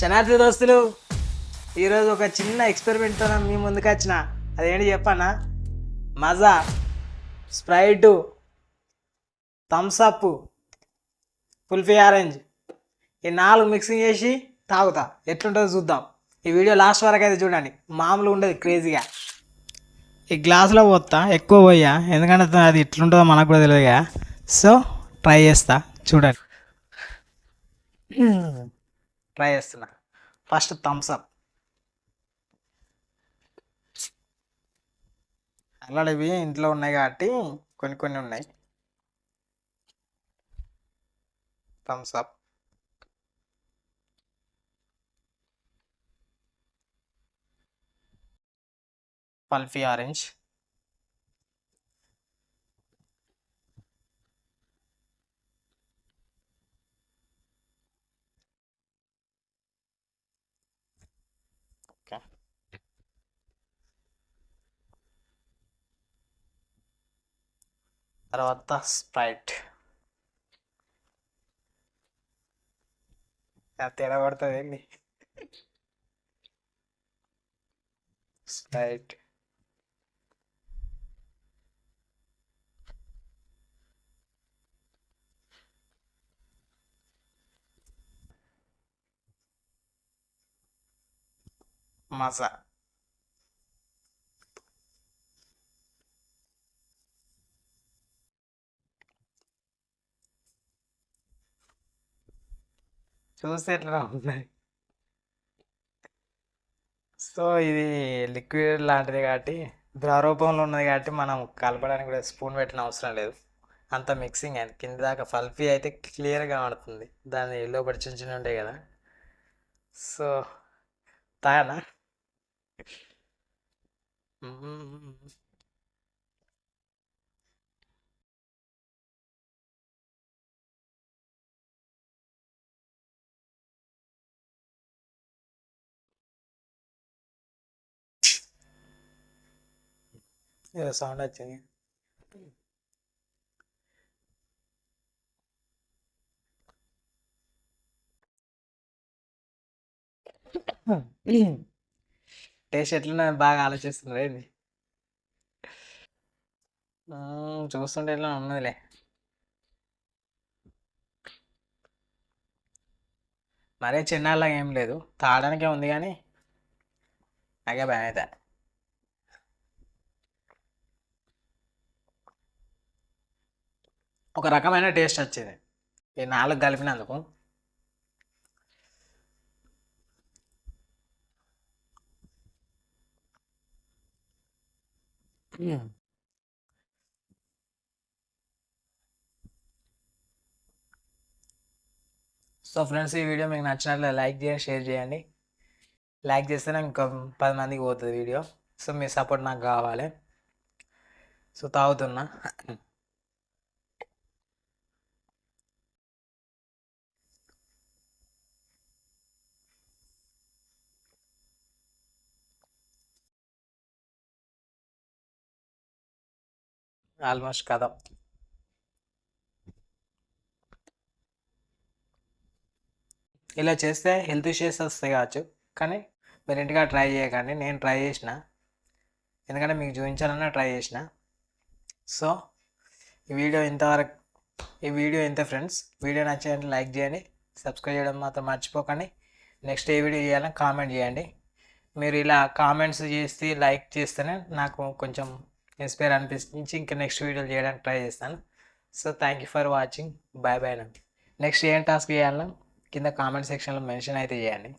శనార్థి దోస్తులు ఈరోజు ఒక చిన్న ఎక్స్పెరిమెంట్తో మీ ముందుకు వచ్చిన. అదేంటి చెప్పానా? మజా స్ప్రైటు థమ్సప్ కుల్ఫీ ఆరెంజ్. ఈ నాలుగు మిక్సింగ్ చేసి తాగుతా. ఎట్లుంటుందో చూద్దాం. ఈ వీడియో లాస్ట్ వరకు అయితే చూడండి. మామూలుగా ఉండదు క్రేజీగా ఈ గ్లాసులో పోతా ఎక్కువ పోయా ఎందుకంటే అది ఎట్లుంటుందో మనకు కూడా తెలియదుగా. సో ట్రై చేస్తా. చూడండి. ట్రై చేస్తున్నా. First Thums Up. అలాంటివి ఇంట్లో ఉన్నాయి కాబట్టి కొన్ని కొన్ని ఉన్నాయి. Thums Up Pulpy orange. Okay తర్వాత స్ప్రైట్. తేడా పడుతుంది స్ప్రైట్. మజ. చూస్తే ఎట్లా ఉన్నాయి సో ఇది లిక్విడ్ లాంటిది కాబట్టి ద్రవరూపంలో ఉన్నది కాబట్టి మనం కలపడానికి కూడా స్పూన్ పెట్టిన అవసరం లేదు. అంత మిక్సింగ్ అండ్ కింద దాకా ఫల్ఫీ అయితే క్లియర్గా పడుతుంది దాని లోపల చిన్న చిన్న ఉంటాయి కదా. సో తాగనా? మ్మ్. ఏదో సౌండ్ వచ్చింది టేస్ట్ ఎట్లా బాగా ఆలోచిస్తున్నారు ఏంది? చూస్తుంటే ఎట్లా ఉన్నదిలే. మరీ చిన్నలాగా ఏం లేదు. తాగడానికే ఉంది కానీ నాకే భయం అయితే. ఒక రకమైన టేస్ట్ వచ్చేది. ఈ నాలుగు కలిపినందుకు. సో ఫ్రెండ్స్ ఈ వీడియో మీకు నచ్చినట్లు లైక్ చేయండి షేర్ చేయండి. లైక్ చేస్తేనే ఇంకా పది మందికి పోతుంది వీడియో సో మీ సపోర్ట్ నాకు కావాలి. సో తాగుతున్నా. ఆల్మోస్ట్ కథ. ఇలా చేస్తే హెల్త్ ఇష్యూస్ వస్తాయి కావచ్చు కానీ మీరు ఇంటిగా ట్రై చేయకండి. నేను ట్రై చేసిన ఎందుకంటే మీకు చూపించాలన్నా ట్రై చేసిన. సో ఈ వీడియో ఇంతవరకు ఈ వీడియో ఇంత ఫ్రెండ్స్. వీడియో నచ్చేయండి లైక్ చేయండి సబ్స్క్రైబ్ చేయడం మాత్రం మర్చిపోకండి. నెక్స్ట్ ఏ వీడియో చేయాలని కామెంట్ చేయండి. మీరు ఇలా కామెంట్స్ చేసి లైక్ చేస్తేనే నాకు కొంచెం ఇన్స్పైర్ అనిపించి ఇంకా నెక్స్ట్ వీడియోలు చేయడానికి ట్రై చేస్తాను. So thank you for watching bye bye next ఏం టాస్క్ చేయాలన్నా కింద కామెంట్ సెక్షన్లో మెన్షన్ అయితే చేయండి.